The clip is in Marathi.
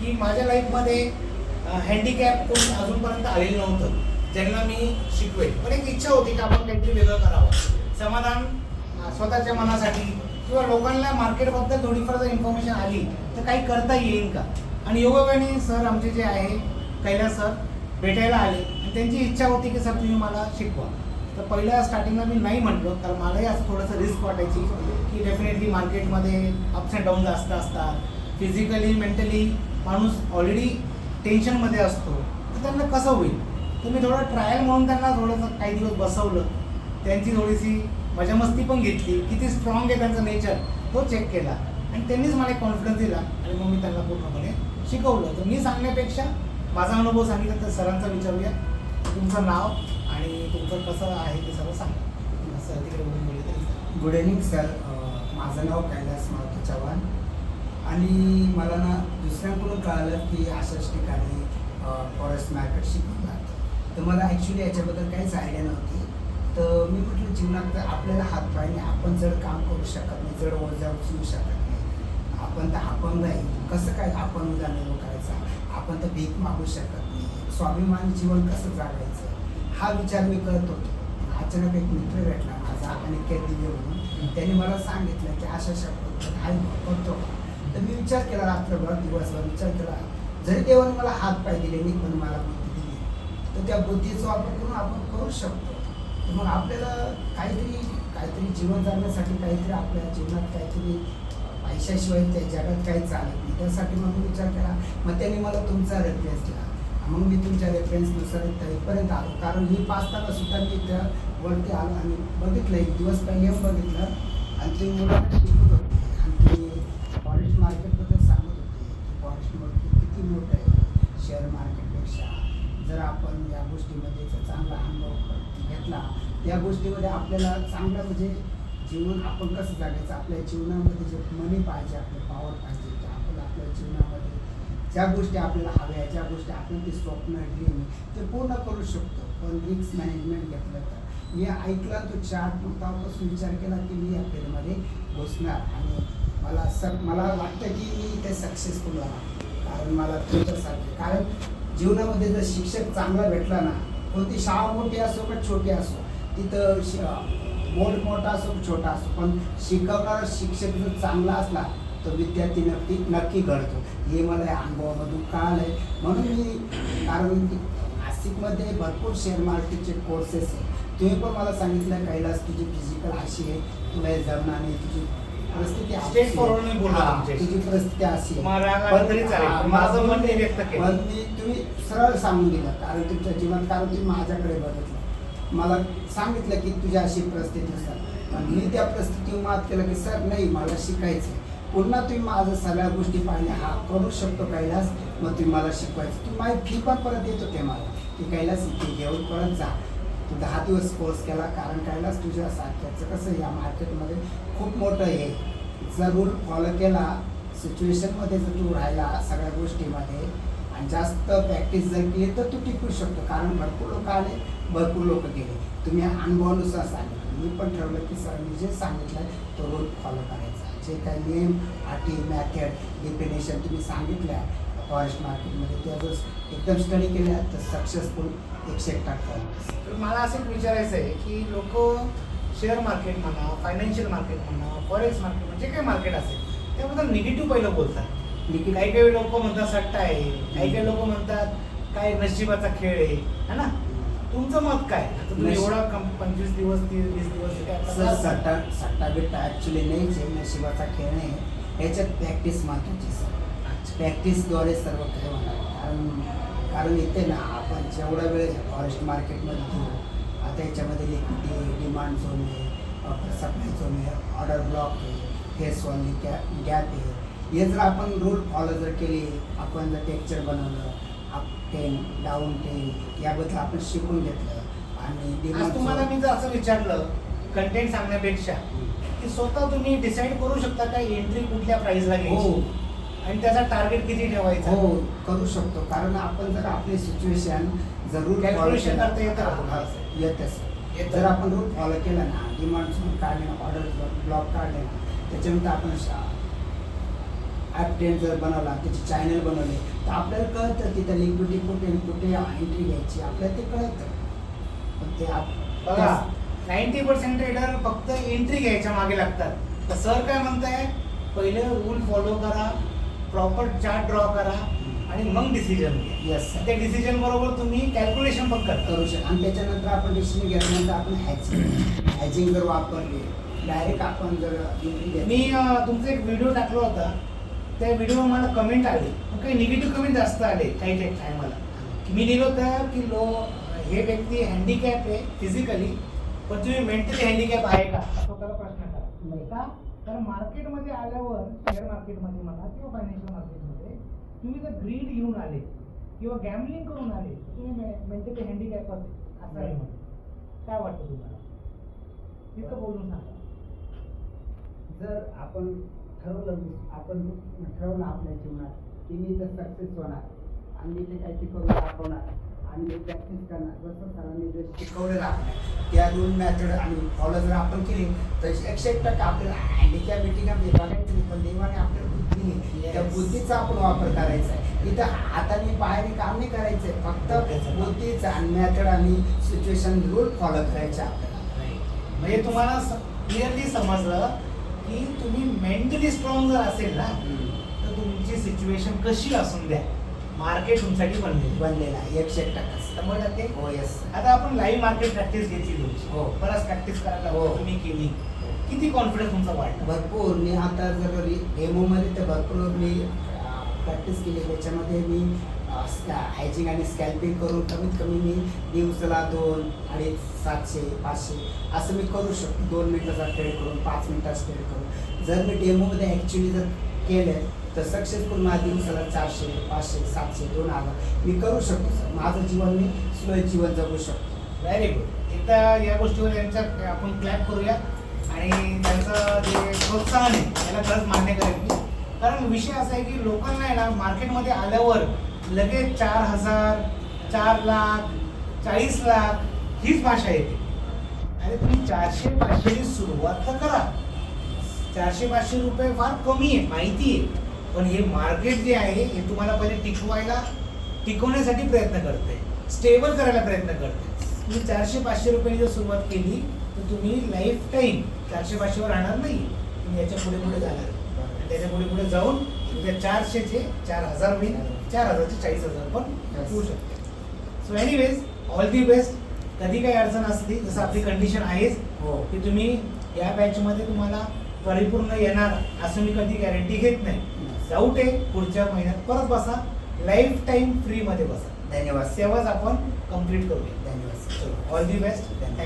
की माझ्या लाईफमध्ये हँडिकॅप कोण अजूनपर्यंत आलेलं नव्हतं. ज्यांना मी शिकवेल. पण एक इच्छा होती की आपण काहीतरी वेगळं करावं. समाधान स्वतःच्या मनासाठी किंवा लोकांना मार्केटबद्दल थोडीफार जर इन्फॉर्मेशन आली तर काही करता येईल का? आणि योगायोगाने सर आमचे जे आहे कैलास सर भेटायला आले. आणि त्यांची इच्छा होती की सर तुम्ही मला शिकवा. तर पहिल्या स्टार्टिंगला मी नाही म्हटलो कारण मलाही असं थोडंसं रिस्क वाटायची की डेफिनेटली मार्केटमध्ये अप्स अँड डाऊन जास्त असतात फिजिकली मेंटली माणूस ऑलरेडी टेन्शनमध्ये असतो तर त्यांना कसं होईल? तुम्ही थोडं ट्रायल म्हणून त्यांना थोडंसं काही दिवस बसवलं त्यांची थोडीशी मजामस्ती पण घेतली किती स्ट्रॉंग आहे त्यांचा नेचर तो चेक केला. आणि त्यांनीच मला एक कॉन्फिडन्स दिला आणि मग मी त्यांना पूर्णपणे शिकवलं. तर मी सांगण्यापेक्षा माझा अनुभव सांगितला तर सरांचा विचारूया. तुमचं नाव आणि तुमचं कसं आहे ते सर्व सांगा. असं तिकडे बोलून बोलले तरी गुड इव्हनिंग सर माझं नाव कैलास मारुती चव्हाण. आणि मला ना दुसऱ्यांकडून कळालं की अशाच ठिकाणी फॉरेस्ट मार्केट शिकवलं जातं तर मला ॲक्च्युली याच्याबद्दल काहीच आयडिया नव्हती. तर मी म्हटलं जीवनात तर आपल्याला हातपायने आपण जड काम करू शकत नाही जड ओझा उचलू शकत नाही आपण तर अपंग आहे कसं काय आपण उदाहरण करायचा? आपण तर भीक मागू शकत नाही. स्वाभिमानी जीवन कसं जगायचं? हा विचार मी करत होतो. अचानक एक मित्र भेटला माझा आणि दिवे म्हणून त्याने मला सांगितलं की अशा पद्धत आहे. करतो? तर मी विचार केला रात्रभर दिवसभर विचार केला. जरी देवाने मला हात पाय दिले नाही पण मला बुद्धी दिली. तर त्या बुद्धीचा वापर करून आपण करू शकतो. तर मग आपल्याला काहीतरी काहीतरी जीवन जगण्यासाठी काहीतरी आपल्या जीवनात काहीतरी पैशाशिवाय त्या जगात काही चालत नाही. त्यासाठी मग मी विचार केला मग त्यांनी मला तुमचा रेफरन्स दिला. मग मी तुमच्या रेफरन्सनुसार इथपर्यंत आलो. कारण मी पाच तास सुद्धा मी त्या वरती आलो आणि बघितलं एक दिवस पहिले बघितलं. आणि ते मुलांना शिकवत होते आणि ते फॉरेस्ट मार्केटबद्दल सांगत होते की मार्केट किती मोठं आहे. शेअर मार्केटपेक्षा जर आपण या गोष्टीमध्ये जर चांगला अनुभव घेतला त्या गोष्टीमध्ये आपल्याला चांगलं म्हणजे जीवन आपण कसं जगायचं? आपल्या जीवनामध्ये जे मनी पाहिजे आपलं पॉवर पाहिजे त्या आपण आपल्या जीवनामध्ये ज्या गोष्टी आपल्याला हव्या ज्या गोष्टी आपण ते स्वप्न ड्रीम ते पूर्ण करू शकतो. पण रिक्स मॅनेजमेंट घेतलं तर. मी ऐकला तो चार्ट मग तेव्हापासून विचार केला की मी या फील्डमध्ये घुसणार. आणि मला सर मला वाटतं की मी ते सक्सेसफुल होणार. कारण मला सांगते कारण जीवनामध्ये जर शिक्षक चांगला भेटला ना कोणती शाळा मोठी असो का छोटी असो तिथं शि- बोर्ड मोठा असो छोटा असो पण शिकवणारा शिक्षक जर चांगला असला तर विद्यार्थी नक्की नक्की घडतो. हे मला अनुभवामधून कळालं आहे म्हणून मी कारण की नाशिकमध्ये भरपूर शेअर मार्केटचे कोर्सेस आहे तुम्ही पण मला सांगितलं कैलास तुझी फिजिकल अशी आहे. तुला हे जमणार नाही तुझी परिस्थिती अशी. Straight आहे. forward मी बोललो तुमच्याशी. तुझी परिस्थिती अशी. आहे. मला राग आला तरी चालेल, हा, पण माझं मत व्यक्त केलं. मी तुम्ही सरळ सांगून दिलं. कारण तुमच्या जीवनात कारण तुम्ही माझ्याकडे बघितलं. मला सांगितलं की तुझी अशी परिस्थिती असतात. पण मी त्या परिस्थितीवर मात केलं की सर नाही मला शिकायचं आहे पुन्हा तुम्ही माझं सगळ्या गोष्टी पाहिल्या. हा करू शकतो कैलास मग तुम्ही मला शिकवायचं. तुम्ही माझी फी पण परत देत होते मला की कैलास इथे घेऊन परत जा. तू दहा दिवस कोर्स केला कारण कैलास तुझ्या सारख्याचं कसं या मार्केटमध्ये खूप मोठं आहे जर रूल फॉलो केला सिच्युएशनमध्ये जर तू राहिला सगळ्या गोष्टीमध्ये आणि जास्त प्रॅक्टिस जर केली तर तू टिकू शकतो कारण भरपूर लोक आले भरपूर लोक गेले. तुम्ही अनुभवानुसार सांगितलं. मी पण ठरवलं की सरांनी जे सांगितलं तो रूल फॉलो करायचा. जे काही नियम अटी मॅथड डिफिनेशन तुम्ही सांगितल्या फॉरेस्ट मार्केटमध्ये त्या जर एकदम स्टडी केल्या तर सक्सेसफुल एकशे एक होईल. तर मला असं एक विचारायचं आहे की लोक शेअर मार्केट म्हणा फायनान्शियल मार्केट म्हणा फॉरेक्स मार्केट म्हणजे काय मार्केट असेल त्याबद्दल निगेटिव्ह पहिलं बोलतात. निखिल काही काही लोक म्हणतात सट्टा आहे काही काही लोक म्हणतात काय नशिबाचा खेळ आहे है ना? तुमचं मत काय? तुम्ही एवढा कम पंचवीस दिवस तीस वीस दिवस सर सट्टा सट्टा बिट्टा ॲक्च्युली नाहीच आहे नशिबाचा खेळ नाही. याच्यात प्रॅक्टिस महत्त्वाची सर. प्रॅक्टिसद्वारे सर्व काही होणार. कारण कारण इथे ना आपण जेवढा वेळ फॉरेस्ट मार्केटमध्ये देऊ आता याच्यामध्ये लिक्विडिटी डिमांड झोन आहे सप्लाय झोन आहे ऑर्डर ब्लॉक आहे फेस वन गॅ गॅप आहे. हे जर आपण रूल फॉलो जर केले आपण जर टेक्चर बनवलं अप टेन डाऊन टेन याबद्दल आपण शिकून घेतलं आणि आज तुम्हाला मी जर असं विचारलं कंटेंट सांगण्यापेक्षा की स्वतः तुम्ही डिसाईड करू शकता का एंट्री कुठल्या प्राइसला हो घ्यायची? आणि त्याचा टार्गेट किती ठेवायचा? हो करू शकतो. कारण आपण जर आपली सिच्युएशन जरूर Calculation करता येतं का तुम्हाला? येतं येतं. जर आपण रूल फॉलो केला ना डिमांड काढले ऑर्डर ब्लॉक काढले ना त्याच्यानंतर आपण ॲप टेन जर बनवला त्याचे चॅनल बनवले तर आपल्याला कळतं तिथं लिक्विडिटी कुठे कुठे एंट्री घ्यायची. आपल्याला ते कळतं. पण ते आप बघा नाईन्टी पर्सेंट ट्रेडर फक्त एंट्री घ्यायच्या मागे लागतात. तर सर काय म्हणताय? पहिले रूल फॉलो करा. प्रॉपर चार्ट ड्रॉ करा आणि मग डिसिजन घ्या. येस त्या डिसिजन बरोबर तुम्ही कॅल्क्युलेशन पण करता. करू शकतो. आणि त्याच्यानंतर आपण डिसिजन घेतल्यानंतर आपण हॅचिंग हॅचिंग जर वापरली डायरेक्ट आपण जर मी तुमचा एक व्हिडिओ टाकला होता. त्या व्हिडिओवर मला कमेंट आली. काही निगेटिव्ह कमेंट जास्त आले काही काही टायमाला मी लिहिलं होतं की लो हे व्यक्ती हँडिकॅप आहे फिजिकली पण तुम्ही मेंटली हँडिकॅप आहे का? असं त्याला प्रश्न करा नाही. का? तर मार्केटमध्ये आल्यावर शेअर मार्केटमध्ये म्हणा किंवा फायनान्शियल मार्केटमध्ये तुम्ही जर ग्रीड घेऊन आले किंवा गॅमलिंग करून आले तुम्ही मेंटली हँडिकॅप असं आहे म्हणून. काय वाटतं तुम्हाला? तिथं बोलून सांगा. जर आपण ठरवलं आपण ठरवलं आपल्या जीवनात की मी तर सक्सेस होणार आणि मी ते काहीतरी करून दाखवणार आणि मी प्रॅक्टिस करणार जसं सरांनी जर शिकवलेलं आपल्या त्या दोन मॅथड आणि फॉलो जर आपण केली तर एकशे एक टक्का आपल्याला हँडिकॅप बिटिकॅप हे बघायचं नाही पण देवाने आपल्याला बुद्धी दिली त्या. बुद्धीचा आपण वापर करायचा आहे. इथं हाताने पायाने काम नाही करायचंय फक्त बुद्धीचा आणि मॅथड आणि सिच्युएशन रूल फॉलो करायचे आपल्याला. म्हणजे तुम्हाला क्लिअरली समजलं की तुम्ही मेंटली स्ट्रॉंग जर असेल ना तर तुमची सिच्युएशन कशी असून द्या. मार्केट तुमच्यासाठी बनले बनलेला आहे. एकशे एक टक्का. शंभर टक्के? हो येस आता आपण लाईव्ह मार्केट प्रॅक्टिस घेतली तुमची. हो. बराच प्रॅक्टिस करायला हो. तुम्ही केली. किती कॉन्फिडन्स तुमचा वाढला? भरपूर. मी आता जर डेमो मध्ये तर भरपूर मी प्रॅक्टिस केली. त्याच्यामध्ये मी हायजिंग आणि स्कॅल्पिंग करून कमीत कमी मी दिवसाला दोन अडीच सातशे पाचशे असं मी करू शकतो. दोन मिनिटाचा ट्रेड करून पाच मिनिटाचा ट्रेड करून. जर मी डेमोमध्ये ॲक्च्युली जर केलं तर सक्सेसफुल माझ्या दिवसाला चारशे पाचशे सातशे दोन हजार. मी करू शकतो सर. माझं जीवन मी सुरळीत जीवन जगू शकतो. व्हेरी गुड एकदा या गोष्टीवर यांचा आपण क्लॅप करूया. आणि त्यांचं जे प्रोत्साहन आहे त्याला खरंच मान्य करेल मी. कारण विषय असा आहे की लोकांना आहे ना मार्केटमध्ये आल्यावर लगेच चार हजार चार लाख चाळीस लाख हीच भाषा येते. अरे तुम्ही चारशे पाचशेची सुरुवात तर करा. चारशे पाचशे रुपये फार कमी आहे माहिती आहे. पण हे मार्केट जे आहे हे तुम्हाला पहिले टिकवायला टिकवण्यासाठी प्रयत्न करते. स्टेबल करायला प्रयत्न करते. तुम्ही चारशे पाचशे रुपयांनी जर सुरुवात केली तर तुम्ही लाईफ टाईम चारशे पाचशेवर राहणार नाही. तुम्ही याच्यापुढे पुढे जाणार. आणि त्याच्या पुढे पुढे जाऊन तुमच्या चारशेचे चार हजार होईल. चार हजारचे चाळीस हजार पण. होऊ शकते. So anyways all the best कधी काही अडचण असली जसं आपली कंडिशन आहेच हो. की तुम्ही या बॅचमध्ये तुम्हाला परिपूर्ण येणार असं मी कधी गॅरंटी घेत नाही. डाऊट आहे पुढच्या महिन्यात परत बसा. लाईफ टाईम फ्रीमध्ये बसा. धन्यवाद. सेवाच आपण कंप्लीट करूया. धन्यवाद. All the best thank you